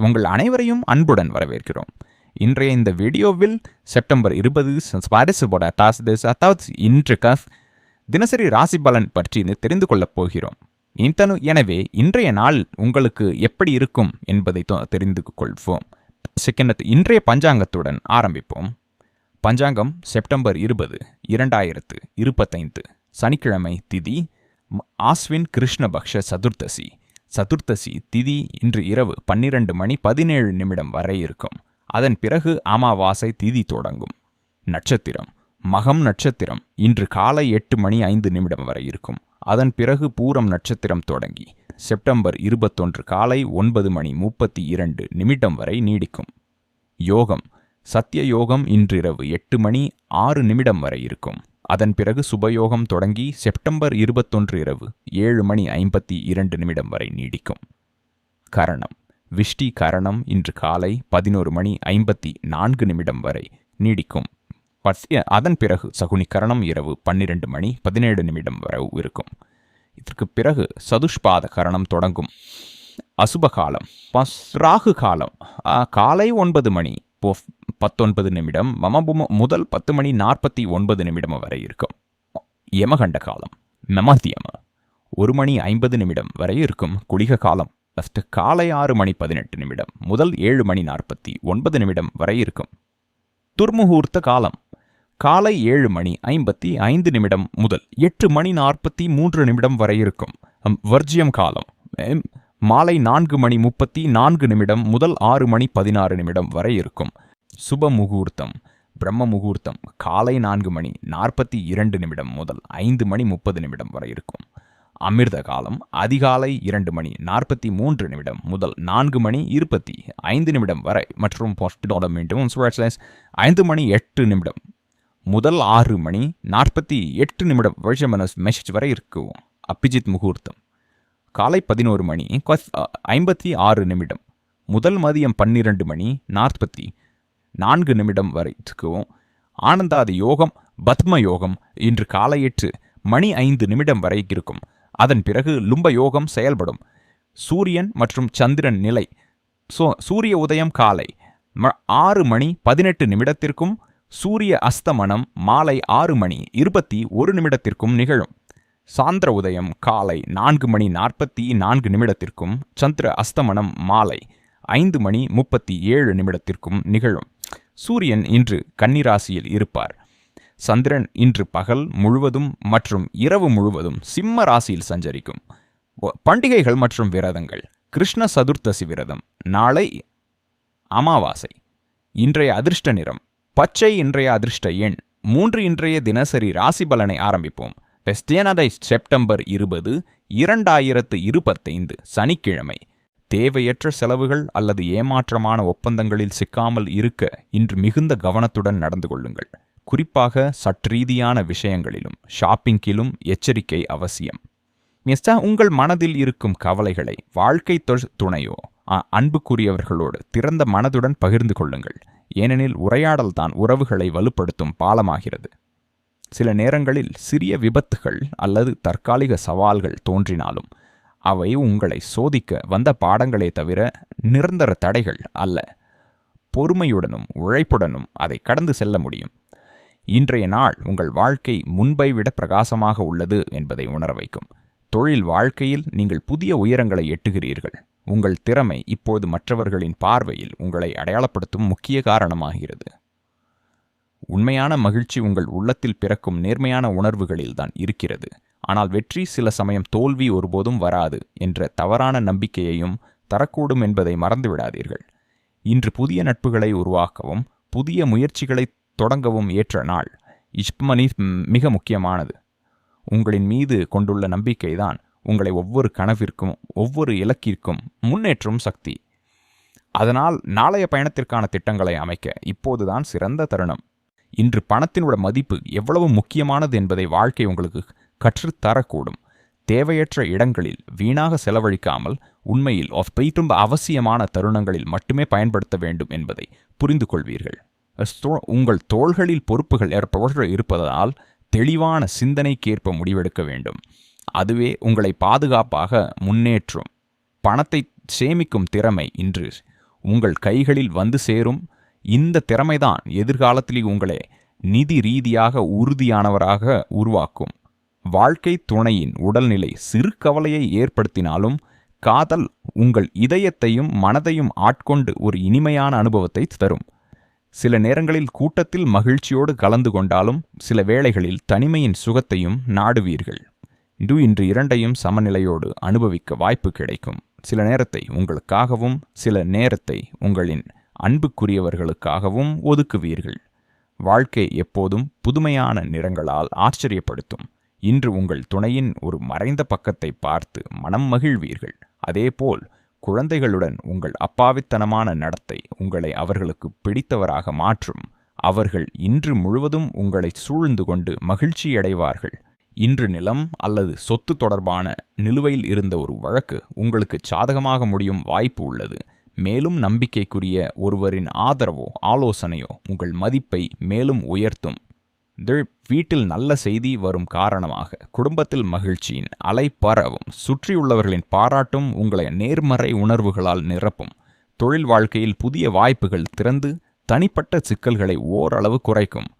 உங்கள் அனைவரையும் அன்புடன் வரவேற்கிறோம். இன்றைய இந்த வீடியோவில் செப்டம்பர் இருபது ஸ்வாரஸ்யபோட டாஸ் திஸ் அதாவது இன்று கஃப் தினசரி ராசி பலன் பற்றி தெரிந்து கொள்ளப் போகிறோம். இத்தனு எனவே இன்றைய நாள் உங்களுக்கு எப்படி இருக்கும் என்பதை தொ- தெரிந்து கொள்வோம். செகண்ட் இன்றைய பஞ்சாங்கத்துடன் ஆரம்பிப்போம். பஞ்சாங்கம் செப்டம்பர் இருபது இரண்டாயிரத்து இருபத்தைந்து சனிக்கிழமை திதி ஆஸ்வின் கிருஷ்ணபக்ஷ சதுர்த்தசி. சதுர்த்தசி திதி இன்று இரவு பன்னிரண்டு மணி பதினேழு நிமிடம் வரை இருக்கும். அதன் பிறகு அமாவாசை திதி தொடங்கும். நட்சத்திரம். மகம் நட்சத்திரம். இன்று காலை எட்டு மணி ஐந்து நிமிடம் வரை இருக்கும். அதன் பிறகு பூரம் நட்சத்திரம் தொடங்கி செப்டம்பர் இருபத்தொன்று காலை ஒன்பது மணி முப்பத்தி இரண்டு நிமிடம் வரை நீடிக்கும். யோகம். சத்திய யோகம் இன்றிரவு எட்டு மணி ஆறு நிமிடம் வரை இருக்கும். அதன் பிறகு சுபயோகம் தொடங்கி செப்டம்பர் இருபத்தொன்று இரவு ஏழு மணி ஐம்பத்தி இரண்டு நிமிடம் வரை நீடிக்கும். கரணம். விஷ்டி கரணம் இன்று காலை பதினோரு மணி ஐம்பத்தி நான்கு நிமிடம் வரை நீடிக்கும். அதன் பிறகு சகுனி கரணம் இரவு பன்னிரண்டு மணி பதினேழு நிமிடம் வரை இருக்கும். இதற்கு பிறகு சதுஷ்பாத கரணம் தொடங்கும். அசுப காலம் பஸ் ராகு காலம். காலை ஒன்பது மணி பத்தொன்பது நிமிடம். மமபும முதல் பத்து மணி நாற்பத்தி ஒன்பது நிமிடம் வரை இருக்கும். யமகண்ட காலம். மமத்தியம ஒரு மணி ஐம்பது நிமிடம் வரை இருக்கும். குளிக காலம். ஃபஸ்ட்டு காலை ஆறு மணி பதினெட்டு நிமிடம். முதல் ஏழு மணி நாற்பத்தி ஒன்பது நிமிடம் வரை இருக்கும். துர்முகூர்த்த காலம். காலை ஏழு மணி ஐம்பத்தி ஐந்து நிமிடம் முதல் எட்டு மணி நாற்பத்தி மூன்று நிமிடம் வரை இருக்கும். வர்ஜியம் காலம். மாலை நான்கு மணி முப்பத்தி நான்கு நிமிடம் முதல் ஆறு மணி பதினாறு நிமிடம் வரை இருக்கும். சுப முகூர்த்தம். பிரம்ம முகூர்த்தம். காலை நான்கு மணி நாற்பத்தி இரண்டு நிமிடம் முதல் ஐந்து மணி முப்பது நிமிடம் வரை இருக்கும். அமிர்த காலம். அதிகாலை இரண்டு மணி நாற்பத்தி மூன்று நிமிடம் முதல் நான்கு மணி இருபத்தி ஐந்து நிமிடம் வரை மற்றும் மீண்டும் ஐந்து மணி எட்டு நிமிடம் முதல் ஆறு மணி நாற்பத்தி எட்டு நிமிடம் மெசேஜ் வரை இருக்கும். அபிஜித் முகூர்த்தம். காலை பதினோரு மணி ஐம்பத்தி ஆறு நிமிடம் முதல் மதியம் பன்னிரண்டு மணி நாற்பத்தி நான்கு நிமிடம் வரைக்கும் இருக்கும் ஆனந்தாதி யோகம் பத்ம யோகம் இன்று காலை எட்டு மணி ஐந்து நிமிடம் வரை இருக்கும். அதன் பிறகு லும்ப யோகம் செயல்படும். சூரியன் மற்றும் சந்திரன் நிலை. சோ சூரிய உதயம் காலை ஆறு மணி பதினெட்டு நிமிடத்திற்கும் சூரிய அஸ்தமனம் மாலை ஆறு மணி இருபத்தி ஒரு நிமிடத்திற்கும் நிகழும். சாந்திர உதயம் காலை நான்கு மணி நாற்பத்தி நான்கு நிமிடத்திற்கும் சந்திர அஸ்தமனம் மாலை ஐந்து மணி முப்பத்தி ஏழு நிமிடத்திற்கும் நிகழும். சூரியன் இன்று கன்னிராசியில் இருப்பார். சந்திரன் இன்று பகல் முழுவதும் மற்றும் இரவு முழுவதும் சிம்ம ராசியில் சஞ்சரிக்கும். பண்டிகைகள் மற்றும் விரதங்கள். கிருஷ்ண சதுர்த்தசி விரதம். நாளை அமாவாசை. இன்றைய அதிர்ஷ்ட நிறம். பச்சை இன்றைய அதிர்ஷ்ட எண். மூன்று இன்றைய தினசரி ராசி பலனை ஆரம்பிப்போம். வெஸ்டியனடை செப்டம்பர் இருபது இரண்டாயிரத்து இருபத்தைந்து சனிக்கிழமை. தேவையற்ற செலவுகள் அல்லது ஏமாற்றமான ஒப்பந்தங்களில் சிக்காமல் இருக்க இன்று மிகுந்த கவனத்துடன் நடந்து கொள்ளுங்கள். குறிப்பாக சற்றீதியான விஷயங்களிலும் ஷாப்பிங்கிலும் எச்சரிக்கை அவசியம். மிஸ்டா உங்கள் மனதில் இருக்கும் கவலைகளை வாழ்க்கை துணையோ அன்புக்குரியவர்களோடு திறந்த மனதுடன் பகிர்ந்து கொள்ளுங்கள். ஏனெனில் உரையாடல்தான் உறவுகளை வலுப்படுத்தும் பாலமாகிறது. சில நேரங்களில் சிறிய விபத்துகள் அல்லது தற்காலிக சவால்கள் தோன்றினாலும் அவை உங்களை சோதிக்க வந்த பாடங்களே தவிர நிரந்தர தடைகள் அல்ல. பொறுமையுடனும் உழைப்புடனும் அதை கடந்து செல்ல முடியும். இன்றைய நாள் உங்கள் வாழ்க்கை முன்பை விட பிரகாசமாக உள்ளது என்பதை உணர வைக்கும். தொழில் வாழ்க்கையில் நீங்கள் புதிய உயரங்களை எட்டுகிறீர்கள். உங்கள் திறமை இப்போது மற்றவர்களின் பார்வையில் உங்களை அடையாளப்படுத்தும் முக்கிய காரணமாகிறது. உண்மையான மகிழ்ச்சி உங்கள் உள்ளத்தில் பிறக்கும் நேர்மையான உணர்வுகளில்தான் இருக்கிறது. ஆனால் வெற்றி சில சமயம் தோல்வி ஒருபோதும் வராது என்ற தவறான நம்பிக்கையையும் தரக்கூடும் என்பதை மறந்துவிடாதீர்கள். இன்று புதிய நட்புகளை உருவாக்கவும் புதிய முயற்சிகளை தொடங்கவும் ஏற்ற நாள் இஷ்மனி மிக முக்கியமானது. உங்களின் மீது கொண்டுள்ள நம்பிக்கைதான் உங்களை ஒவ்வொரு கனவிற்கும் ஒவ்வொரு இலக்கிற்கும் முன்னேற்றும் சக்தி. அதனால் நாளைய பயணத்திற்கான திட்டங்களை அமைக்க இப்போதுதான் சிறந்த தருணம். இன்று பணத்தினோட மதிப்பு எவ்வளவு முக்கியமானது என்பதை வாழ்க்கை உங்களுக்கு கற்றுத்தரக்கூடும் தேவையற்ற இடங்களில் வீணாக செலவழிக்காமல் உண்மையில் of அவசியமான தருணங்களில் மட்டுமே பயன்படுத்த வேண்டும் என்பதை புரிந்து கொள்வீர்கள். உங்கள் தோள்களில் பொறுப்புகள் ஏற்ப இருப்பதால் தெளிவான சிந்தனைக்கேற்ப முடிவெடுக்க வேண்டும். அதுவே உங்களை பாதுகாப்பாக முன்னேற்றும். பணத்தை சேமிக்கும் திறமை இன்று உங்கள் கைகளில் வந்து சேரும். இந்த திறமைதான் எதிர்காலத்தில் உங்களை நிதி ரீதியாக உறுதியானவராக உருவாக்கும். வாழ்க்கை துணையின் உடல்நிலை சிறு கவலையை ஏற்படுத்தினாலும் காதல் உங்கள் இதயத்தையும் மனதையும் ஆட்கொண்டு ஒரு இனிமையான அனுபவத்தை தரும். சில நேரங்களில் கூட்டத்தில் மகிழ்ச்சியோடு கலந்து கொண்டாலும் சில வேளைகளில் தனிமையின் சுகத்தையும் நாடுவீர்கள். இது இன்று இரண்டையும் சமநிலையோடு அனுபவிக்க வாய்ப்பு கிடைக்கும். சில நேரத்தை உங்களுக்காகவும் சில நேரத்தை உங்களின் அன்புக்குரியவர்களுக்காகவும் ஒதுக்குவீர்கள். வாழ்க்கை எப்போதும் புதுமையான நிறங்களால் ஆச்சரியப்படுத்தும். இன்று உங்கள் துணையின் ஒரு மறைந்த பக்கத்தை பார்த்து மனம் மகிழ்வீர்கள். அதேபோல் குழந்தைகளுடன் உங்கள் அப்பாவித்தனமான நடத்தை உங்களை அவர்களுக்கு பிடித்தவராக மாற்றும். அவர்கள் இன்று முழுவதும் உங்களை சூழ்ந்து கொண்டு மகிழ்ச்சியடைவார்கள். இன்று நிலம் அல்லது சொத்து தொடர்பான நிலுவையில் இருந்த ஒரு வழக்கு உங்களுக்கு சாதகமாக முடியும் வாய்ப்பு உள்ளது. மேலும் நம்பிக்கைக்குரிய ஒருவரின் ஆதரவோ ஆலோசனையோ உங்கள் மதிப்பை மேலும் உயர்த்தும். வீட்டில் நல்ல செய்தி வரும் காரணமாக குடும்பத்தில் மகிழ்ச்சியின் அலை பரவும். சுற்றியுள்ளவர்களின் பாராட்டும் உங்களை நேர்மறை உணர்வுகளால் நிரப்பும். தொழில் வாழ்க்கையில் புதிய வாய்ப்புகள் திறந்து தனிப்பட்ட சிக்கல்களை ஓரளவு குறைக்கும்.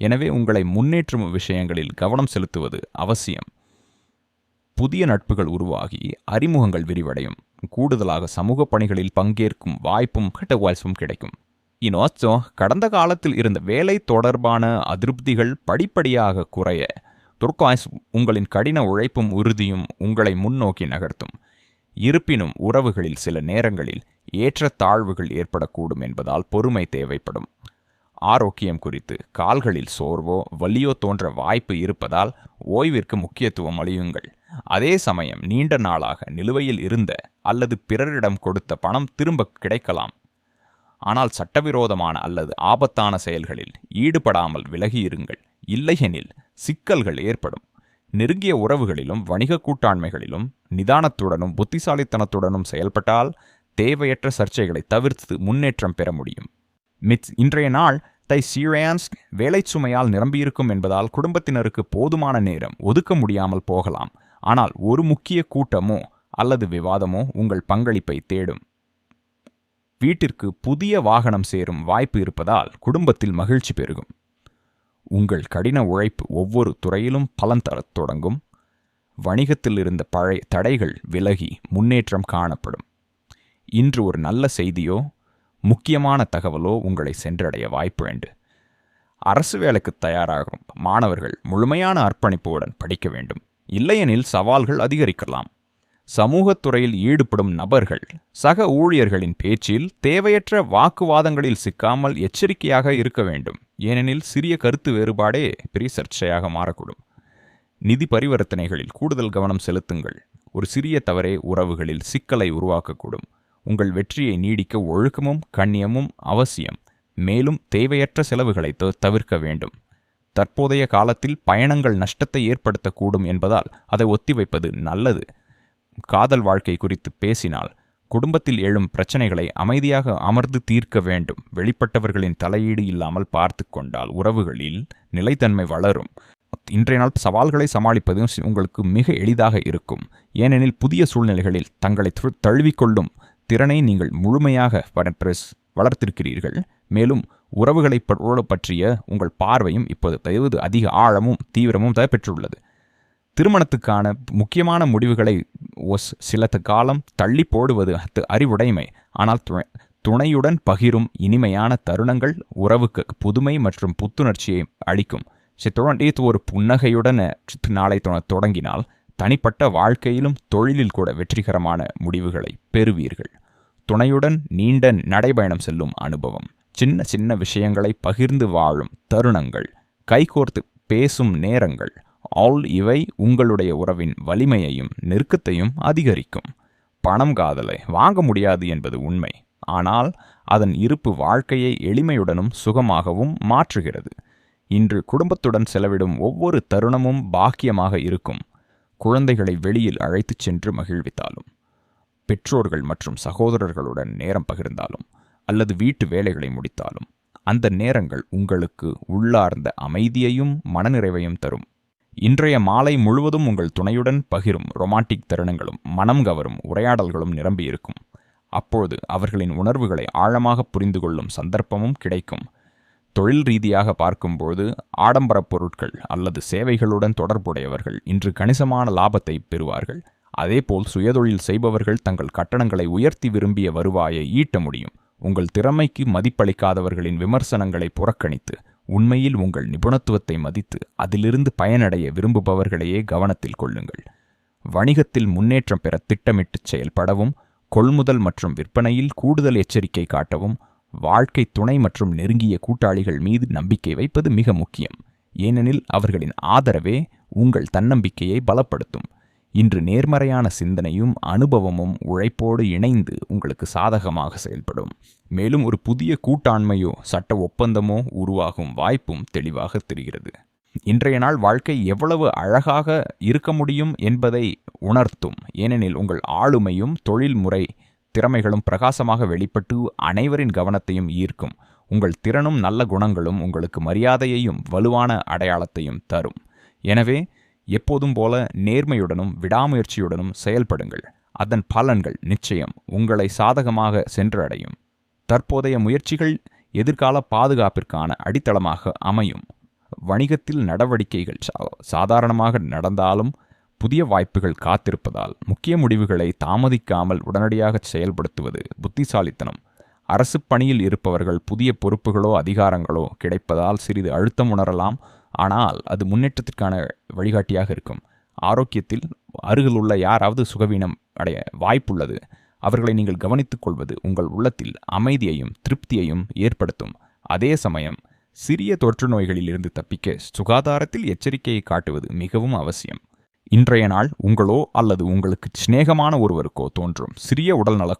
எனவே உங்களை முன்னேற்றும் விஷயங்களில் கவனம் செலுத்துவது அவசியம். புதிய நட்புகள் உருவாகி அறிமுகங்கள் விரிவடையும். கூடுதலாக சமூக பணிகளில் பங்கேற்கும் வாய்ப்பும் கட்ட வாய்ப்பும் கிடைக்கும். இனோச்சோ கடந்த காலத்தில் இருந்த வேலை தொடர்பான அதிருப்திகள் படிப்படியாக குறைய துர்காய்ஸ் உங்களின் கடின உழைப்பும் உறுதியும் உங்களை முன்னோக்கி நகர்த்தும். இருப்பினும் உறவுகளில் சில நேரங்களில் ஏற்ற தாழ்வுகள் ஏற்படக்கூடும் என்பதால் பொறுமை தேவைப்படும். ஆரோக்கியம் குறித்து கால்களில் சோர்வோ வலியோ தோன்ற வாய்ப்பு இருப்பதால் ஓய்விற்கு முக்கியத்துவம் அளியுங்கள். அதே சமயம் நீண்ட நாளாக நிலுவையில் இருந்த அல்லது பிறரிடம் கொடுத்த பணம் திரும்ப கிடைக்கலாம். ஆனால் சட்டவிரோதமான அல்லது ஆபத்தான செயல்களில் ஈடுபடாமல் விலகியிருங்கள் இல்லையெனில் சிக்கல்கள் ஏற்படும். நெருங்கிய உறவுகளிலும் வணிக கூட்டாண்மைகளிலும் நிதானத்துடனும் புத்திசாலித்தனத்துடனும் செயல்பட்டால் தேவையற்ற சர்ச்சைகளை தவிர்த்து முன்னேற்றம் பெற முடியும். மிட்ஸ் இன்றைய நாள் தை சீரான்ஸ் வேலை சுமையால் நிரம்பியிருக்கும் என்பதால் குடும்பத்தினருக்கு போதுமான நேரம் ஒதுக்க முடியாமல் போகலாம். ஆனால் ஒரு முக்கிய கூட்டமோ அல்லது விவாதமோ உங்கள் பங்களிப்பை தேடும். வீட்டிற்கு புதிய வாகனம் சேரும் வாய்ப்பு இருப்பதால் குடும்பத்தில் மகிழ்ச்சி பெருகும். உங்கள் கடின உழைப்பு ஒவ்வொரு துறையிலும் பலன் தரத் தொடங்கும். வணிகத்தில் இருந்த பழைய தடைகள் விலகி முன்னேற்றம் காணப்படும். இன்று ஒரு நல்ல செய்தியோ முக்கியமான தகவலோ உங்களை சென்றடைய வாய்ப்பு உண்டு. அரசு வேலைக்கு தயாராகும் மாணவர்கள் முழுமையான அர்ப்பணிப்புடன் படிக்க வேண்டும். இல்லையெனில் சவால்கள் அதிகரிக்கலாம். சமூகத்துறையில் ஈடுபடும் நபர்கள் சக ஊழியர்களின் பேச்சில் தேவையற்ற வாக்குவாதங்களில் சிக்காமல் எச்சரிக்கையாக இருக்க வேண்டும். ஏனெனில் சிறிய கருத்து வேறுபாடே பெரிய சர்ச்சையாக மாறக்கூடும். நிதி பரிவர்த்தனைகளில் கூடுதல் கவனம் செலுத்துங்கள். ஒரு சிறிய தவறே உறவுகளில் சிக்கலை உருவாக்கக்கூடும். உங்கள் வெற்றியை நீடிக்க ஒழுக்கமும் கண்ணியமும் அவசியம். மேலும் தேவையற்ற செலவுகளை தவிர்க்க வேண்டும். தற்போதைய காலத்தில் பயணங்கள் நஷ்டத்தை ஏற்படுத்தக்கூடும் என்பதால் அதை ஒத்திவைப்பது நல்லது. காதல் வாழ்க்கை குறித்து பேசினால் குடும்பத்தில் எழும் பிரச்சனைகளை அமைதியாக அமர்ந்து தீர்க்க வேண்டும். வெளிப்பட்டவர்களின் தலையீடு இல்லாமல் பார்த்து கொண்டால் உறவுகளில் நிலைத்தன்மை வளரும். இன்றைய நாள் சவால்களை சமாளிப்பது உங்களுக்கு மிக எளிதாக இருக்கும். ஏனெனில் புதிய சூழ்நிலைகளில் தங்களை தழுவிக்கொள்ளும் திறனை நீங்கள் முழுமையாக வளர்த்திருக்கிறீர்கள். மேலும் உறவுகளை பற்றிய உங்கள் பார்வையும் இப்போது அதிக ஆழமும் தீவிரமும் பெற்றுள்ளது திருமணத்துக்கான முக்கியமான முடிவுகளை ஒஸ் சில காலம் தள்ளி போடுவது அறிவுடைமை. ஆனால் துணையுடன் பகிரும் இனிமையான தருணங்கள் உறவுக்கு புதுமை மற்றும் புத்துணர்ச்சியை அளிக்கும். சித்துவண்டீத்து ஒரு புன்னகையுடன் நாளை தொடங்கினால் தனிப்பட்ட வாழ்க்கையிலும் தொழிலில் கூட வெற்றிகரமான முடிவுகளை பெறுவீர்கள். துணையுடன் நீண்ட நடைபயணம் செல்லும் அனுபவம். சின்ன சின்ன விஷயங்களை பகிர்ந்து வாழும் தருணங்கள். கைகோர்த்து பேசும் நேரங்கள். ஆல் இவை உங்களுடைய உறவின் வலிமையையும் நெருக்கத்தையும் அதிகரிக்கும். பணம் காதலை வாங்க முடியாது என்பது உண்மை. ஆனால் அதன் இருப்பு வாழ்க்கையை எளிமையுடனும் சுகமாகவும் மாற்றுகிறது. இன்று குடும்பத்துடன் செலவிடும் ஒவ்வொரு தருணமும் பாக்கியமாக இருக்கும். குழந்தைகளை வெளியில் அழைத்துச் சென்று மகிழ்வித்தாலும். பெற்றோர்கள் மற்றும் சகோதரர்களுடன் நேரம் பகிர்ந்தாலும் அல்லது வீட்டு வேலைகளை முடித்தாலும் அந்த நேரங்கள் உங்களுக்கு உள்ளார்ந்த அமைதியையும் மனநிறைவையும் தரும். இன்றைய மாலை முழுவதும் உங்கள் துணையுடன் பகிரும் ரொமான்டிக் தருணங்களும் மனம் கவரும் உரையாடல்களும் நிரம்பியிருக்கும் அப்போது அவர்களின் உணர்வுகளை ஆழமாக புரிந்து கொள்ளும் சந்தர்ப்பமும் கிடைக்கும். தொழில் ரீதியாக பார்க்கும்போது ஆடம்பரப் பொருட்கள் அல்லது சேவைகளுடன் தொடர்புடையவர்கள் இன்று கணிசமான லாபத்தை பெறுவார்கள். அதேபோல் சுயதொழில் செய்பவர்கள் தங்கள் கட்டணங்களை உயர்த்தி விரும்பிய வருவாயை ஈட்ட முடியும். உங்கள் திறமைக்கு மதிப்பளிக்காதவர்களின் விமர்சனங்களை புறக்கணித்து உண்மையில் உங்கள் நிபுணத்துவத்தை மதித்து அதிலிருந்து பயனடைய விரும்புபவர்களையே கவனத்தில் கொள்ளுங்கள். வணிகத்தில் முன்னேற்றம் பெற திட்டமிட்டு செயல்படவும் கொள்முதல் மற்றும் விற்பனையில் கூடுதல் எச்சரிக்கை காட்டவும் வாழ்க்கை துணை மற்றும் நெருங்கிய கூட்டாளிகள் மீது நம்பிக்கை வைப்பது மிக முக்கியம். ஏனெனில் அவர்களின் ஆதரவே உங்கள் தன்னம்பிக்கையை பலப்படுத்தும். இன்று நேர்மறையான சிந்தனையும் அனுபவமும் உழைப்போடு இணைந்து உங்களுக்கு சாதகமாக செயல்படும். மேலும் ஒரு புதிய கூட்டாண்மையோ சட்ட ஒப்பந்தமோ உருவாகும் வாய்ப்பும் தெளிவாக தெரிகிறது. இன்றைய நாள் வாழ்க்கை எவ்வளவு அழகாக இருக்க முடியும் என்பதை உணர்த்தும். ஏனெனில் உங்கள் ஆளுமையும் தொழில்முறை திறமைகளும் பிரகாசமாக வெளிப்பட்டு அனைவரின் கவனத்தையும் ஈர்க்கும். உங்கள் திறனும் நல்ல குணங்களும் உங்களுக்கு மரியாதையையும் வலுவான அடையாளத்தையும் தரும். எனவே எப்போதும் போல நேர்மையுடனும் விடாமுயற்சியுடனும் செயல்படுங்கள். அதன் பலன்கள் நிச்சயம் உங்களை சாதகமாக சென்றடையும். தற்போதைய முயற்சிகள் எதிர்கால பாதுகாப்பிற்கான அடித்தளமாக அமையும். வணிகத்தில் நடவடிக்கைகள் சா- சாதாரணமாக நடந்தாலும் புதிய வாய்ப்புகள் காத்திருப்பதால் முக்கிய முடிவுகளை தாமதிக்காமல் உடனடியாக செயல்படுத்துவது புத்திசாலித்தனம். அரசு பணியில் இருப்பவர்கள் புதிய பொறுப்புகளோ அதிகாரங்களோ கிடைப்பதால் சிறிது அழுத்தம் உணரலாம். ஆனால் அது முன்னேற்றத்திற்கான வழிகாட்டியாக இருக்கும். ஆரோக்கியத்தில் அருகில் உள்ள யாராவது சுகவீனம் அடைய வாய்ப்புள்ளது. அவர்களை நீங்கள் கவனித்துக் கொள்வது உங்கள் உள்ளத்தில் அமைதியையும் திருப்தியையும் ஏற்படுத்தும். அதே சமயம் சிறிய தொற்று நோய்களில் இருந்து தப்பிக்க சுகாதாரத்தில் எச்சரிக்கையை காட்டுவது மிகவும் அவசியம். இன்றைய நாள் உங்களோ அல்லது உங்களுக்கு சிநேகமான ஒருவருக்கோ தோன்றும். சிறிய உடல்நல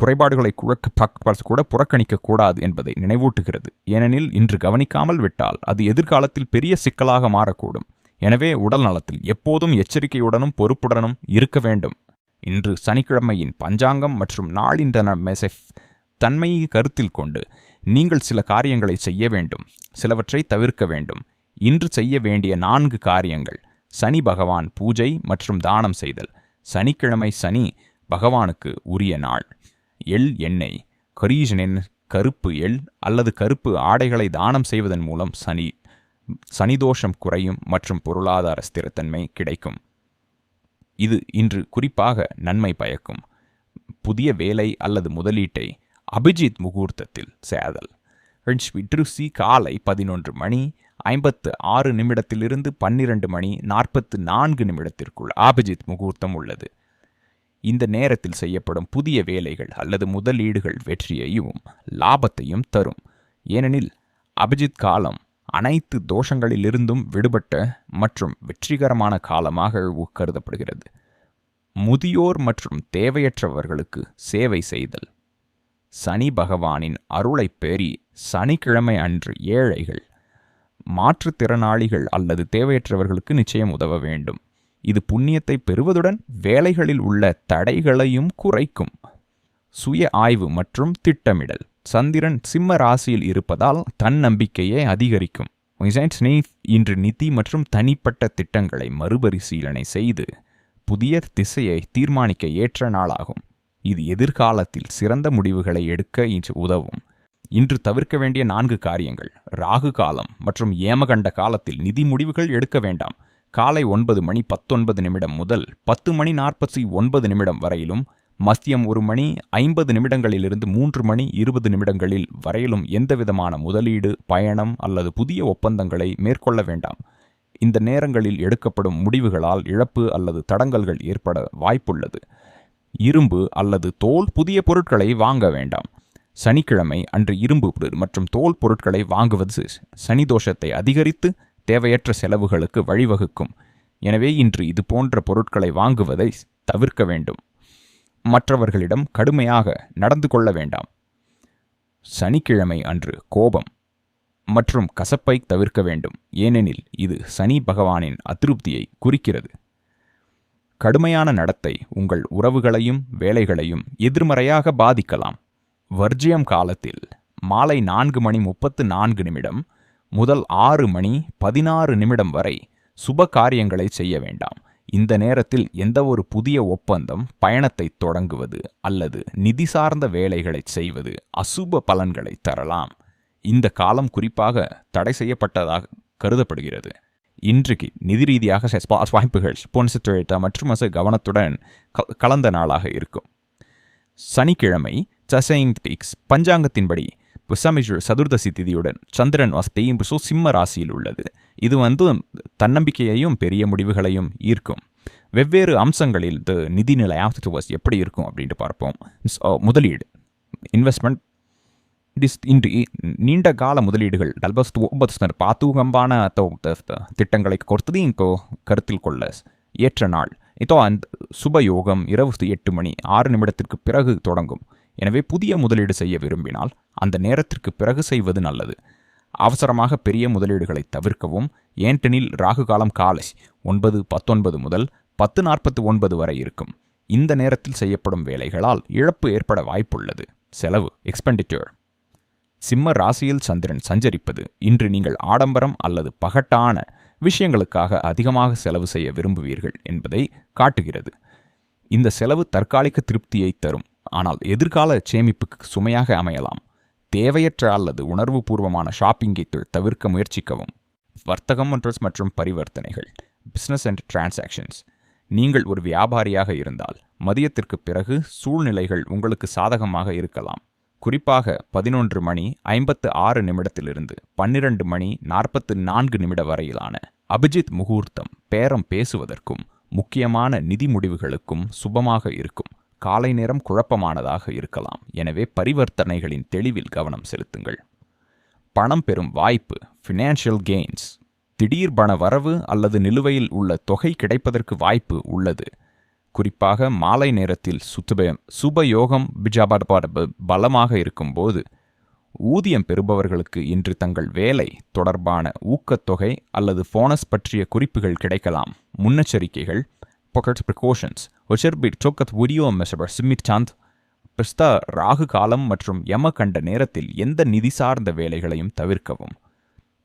குறைபாடுகளை குழக்க கூட புறக்கணிக்கக்கூடாது என்பதை நினைவூட்டுகிறது. ஏனெனில் இன்று கவனிக்காமல் விட்டால் அது எதிர்காலத்தில் பெரிய சிக்கலாக மாறக்கூடும். எனவே உடல் நலத்தில் எப்போதும் எச்சரிக்கையுடனும் பொறுப்புடனும் இருக்க வேண்டும். இன்று சனிக்கிழமையின் பஞ்சாங்கம் மற்றும் நாளின்றன மெசெஃப் தன்மையை கருத்தில் கொண்டு நீங்கள் சில காரியங்களை செய்ய வேண்டும். சிலவற்றை தவிர்க்க வேண்டும். இன்று செய்ய வேண்டிய நான்கு காரியங்கள். சனி பகவான் பூஜை மற்றும் தானம் செய்தல். சனிக்கிழமை சனி பகவானுக்கு உரிய நாள். எள் எண்ணெய். கரீஷனின் கருப்பு எள் அல்லது கருப்பு ஆடைகளை தானம் செய்வதன் மூலம் சனி சனிதோஷம் குறையும் மற்றும் பொருளாதார ஸ்திரத்தன்மை கிடைக்கும். இது இன்று குறிப்பாக நன்மை பயக்கும். புதிய வேலை அல்லது முதலீட்டை அபிஜித் முகூர்த்தத்தில் சேதல். விட்ருசி காலை பதினொன்று மணி ஐம்பத்து ஆறு நிமிடத்திலிருந்து பன்னிரண்டு மணி நாற்பத்து நான்கு நிமிடத்திற்குள் அபிஜித் முகூர்த்தம் உள்ளது. இந்த நேரத்தில் செய்யப்படும் புதிய வேலைகள் அல்லது முதலீடுகள் வெற்றியையும் லாபத்தையும் தரும். ஏனெனில் அபிஜித் காலம் அனைத்து தோஷங்களிலிருந்தும் விடுபட்ட மற்றும் வெற்றிகரமான காலமாக கருதப்படுகிறது. முதியோர் மற்றும் தேவையற்றவர்களுக்கு சேவை செய்தல். சனி பகவானின் அருளைப் பெறி சனிக்கிழமை அன்று ஏழைகள் மாற்றுத்திறனாளிகள் அல்லது தேவையற்றவர்களுக்கு நிச்சயம் உதவ வேண்டும். இது புண்ணியத்தை பெறுவதுடன் வேலைகளில் உள்ள தடைகளையும் குறைக்கும். சுய ஆய்வு மற்றும் திட்டமிடல். சந்திரன் சிம்ம ராசியில் இருப்பதால் தன்னம்பிக்கையை அதிகரிக்கும். இன்று நிதி மற்றும் தனிப்பட்ட திட்டங்களை மறுபரிசீலனை செய்து புதிய திசையை தீர்மானிக்க ஏற்ற நாளாகும். இது எதிர்காலத்தில் சிறந்த முடிவுகளை எடுக்க இன்று உதவும். இன்று தவிர்க்க வேண்டிய நான்கு காரியங்கள். ராகு காலம் மற்றும் ஏமகண்ட காலத்தில் நிதி முடிவுகள் எடுக்க வேண்டாம். காலை ஒன்பது மணி பத்தொன்பது நிமிடம் முதல் பத்து மணி நாற்பத்தி ஒன்பது நிமிடம் வரையிலும் மதியம் ஒரு மணி ஐம்பது நிமிடங்களிலிருந்து மூன்று மணி இருபது நிமிடங்களில் வரையிலும் எந்தவிதமான முதலீடு பயணம் அல்லது புதிய ஒப்பந்தங்களை மேற்கொள்ள வேண்டாம். இந்த நேரங்களில் எடுக்கப்படும் முடிவுகளால் இழப்பு அல்லது தடங்கல்கள் ஏற்பட வாய்ப்புள்ளது. இரும்பு அல்லது தோல் புதிய பொருட்களை வாங்க வேண்டாம். சனிக்கிழமை அன்று இரும்பு மற்றும் தோல் பொருட்களை வாங்குவது சனி தோஷத்தை அதிகரித்து தேவையற்ற செலவுகளுக்கு வழிவகுக்கும். எனவே இன்று இது போன்ற பொருட்களை வாங்குவதை தவிர்க்க வேண்டும். மற்றவர்களிடம் கடுமையாக நடந்து கொள்ள வேண்டாம். சனிக்கிழமை அன்று கோபம் மற்றும் கசப்பை தவிர்க்க வேண்டும். ஏனெனில் இது சனி பகவானின் அதிருப்தியை குறிக்கிறது. கடுமையான நடத்தை உங்கள் உறவுகளையும் வேலைகளையும் எதிர்மறையாக பாதிக்கலாம். வர்ஜியம் காலத்தில் மாலை நான்கு மணி முப்பத்து நான்கு நிமிடம் முதல் ஆறு மணி பதினாறு நிமிடம் வரை சுப காரியங்களை செய்ய வேண்டாம். இந்த நேரத்தில் எந்த ஒரு புதிய ஒப்பந்தம் பயணத்தை தொடங்குவது அல்லது நிதி சார்ந்த வேலைகளை செய்வது அசுப பலன்களை தரலாம். இந்த காலம் குறிப்பாக தடை செய்யப்பட்டதாக கருதப்படுகிறது. இன்றைக்கு நிதி ரீதியாக வாய்ப்புகள் பொன்சித்துழைத்த மற்றும் அசு கவனத்துடன் க- கலந்த நாளாக இருக்கும். சனிக்கிழமை சசைங்டிக்ஸ் பஞ்சாங்கத்தின்படி புசமிஷு சதுர்தசி திதியுடன் சந்திரன் வசதியும் புசு சிம்ம ராசியில் உள்ளது. இது வந்து தன்னம்பிக்கையையும் பெரிய முடிவுகளையும் ஈர்க்கும். வெவ்வேறு அம்சங்களில் இது நிதிநிலை ஆப்டிவஸ் எப்படி இருக்கும் அப்படின்ட்டு பார்ப்போம். முதலீடு. இன்வெஸ்ட்மெண்ட். டிஸ் இன்று நீண்ட கால முதலீடுகள் டல்பஸ்ட் ஒன்பது பாத்தூகம்பான திட்டங்களை கொடுத்தது இங்கோ கருத்தில் கொள்ள ஏற்ற நாள். இதோ அந்த சுப யோகம் இரவு எட்டு மணி ஆறு நிமிடத்திற்கு பிறகு தொடங்கும். எனவே புதிய முதலீடு செய்ய விரும்பினால் அந்த நேரத்திற்கு பிறகு செய்வது நல்லது. அவசரமாக பெரிய முதலீடுகளை தவிர்க்கவும். ஏன்டனில் ராகுகாலம் காலை ஒன்பது பத்தொன்பது முதல் பத்து நாற்பத்தி ஒன்பது வரை இருக்கும். இந்த நேரத்தில் செய்யப்படும் வேலைகளால் இழப்பு ஏற்பட வாய்ப்புள்ளது. செலவு எக்ஸ்பெண்டிச்சர் சிம்ம ராசியில் சந்திரன் சஞ்சரிப்பது இன்று நீங்கள் ஆடம்பரம் அல்லது பகட்டான விஷயங்களுக்காக அதிகமாக செலவு செய்ய விரும்புவீர்கள் என்பதை காட்டுகிறது. இந்த செலவு தற்காலிக திருப்தியை தரும். ஆனால் எதிர்கால சேமிப்புக்கு சுமையாக அமையலாம். தேவையற்ற அல்லது உணர்வுபூர்வமான ஷாப்பிங்கை தவிர்க்க முயற்சிக்கவும். வர்த்தகம் மற்றும் மற்றும் பரிவர்த்தனைகள் பிசினஸ் அண்ட் டிரான்சாக்ஷன்ஸ் நீங்கள் ஒரு வியாபாரியாக இருந்தால் மதியத்திற்கு பிறகு சூழ்நிலைகள் உங்களுக்கு சாதகமாக இருக்கலாம். குறிப்பாக பதினொன்று மணி ஐம்பத்து ஆறு நிமிடத்திலிருந்து பன்னிரண்டு மணி நாற்பத்து நான்கு நிமிட வரையிலான அபிஜித் முகூர்த்தம் பேரம் பேசுவதற்கும் முக்கியமான நிதி முடிவுகளுக்கும் சுபமாக இருக்கும். காலை நேரம் குழப்பமானதாக இருக்கலாம். எனவே பரிவர்த்தனைகளின் தெளிவில் கவனம் செலுத்துங்கள். பணம் பெறும் வாய்ப்பு ஃபினான்ஷியல் கெயின்ஸ் திடீர் பண வரவு அல்லது நிலுவையில் உள்ள தொகை கிடைப்பதற்கு வாய்ப்பு உள்ளது. குறிப்பாக மாலை நேரத்தில் சுத்துபயம் சுபயோகம் பிஜாபாட் பலமாக இருக்கும்போது ஊதியம் பெறுபவர்களுக்கு இன்று தங்கள் வேலை தொடர்பான ஊக்கத்தொகை அல்லது போனஸ் பற்றிய குறிப்புகள் கிடைக்கலாம். முன்னெச்சரிக்கைகள் pocket precautions ஒச்சர்பிட் சோக்கத் உரியோ மெசபர் சிமித் சாந்த் பிஸ்தா ராகு காலம் மற்றும் யம கண்ட நேரத்தில் எந்த நிதி சார்ந்த வேலைகளையும் தவிர்க்கவும்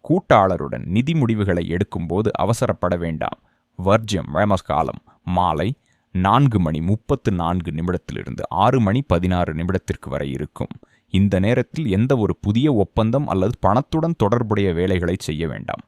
கூட்டாளருடன் நிதி முடிவுகளை எடுக்கும்போது அவசரப்பட வேண்டாம் வர்ஜியம் வேமஸ் காலம் மாலை நான்கு மணி முப்பத்து நான்கு நிமிடத்திலிருந்து ஆறு மணி பதினாறு நிமிடத்திற்கு வரை இருக்கும் இந்த நேரத்தில் எந்த ஒரு புதிய ஒப்பந்தம் அல்லது பணத்துடன் தொடர்புடைய வேலைகளை செய்ய வேண்டாம்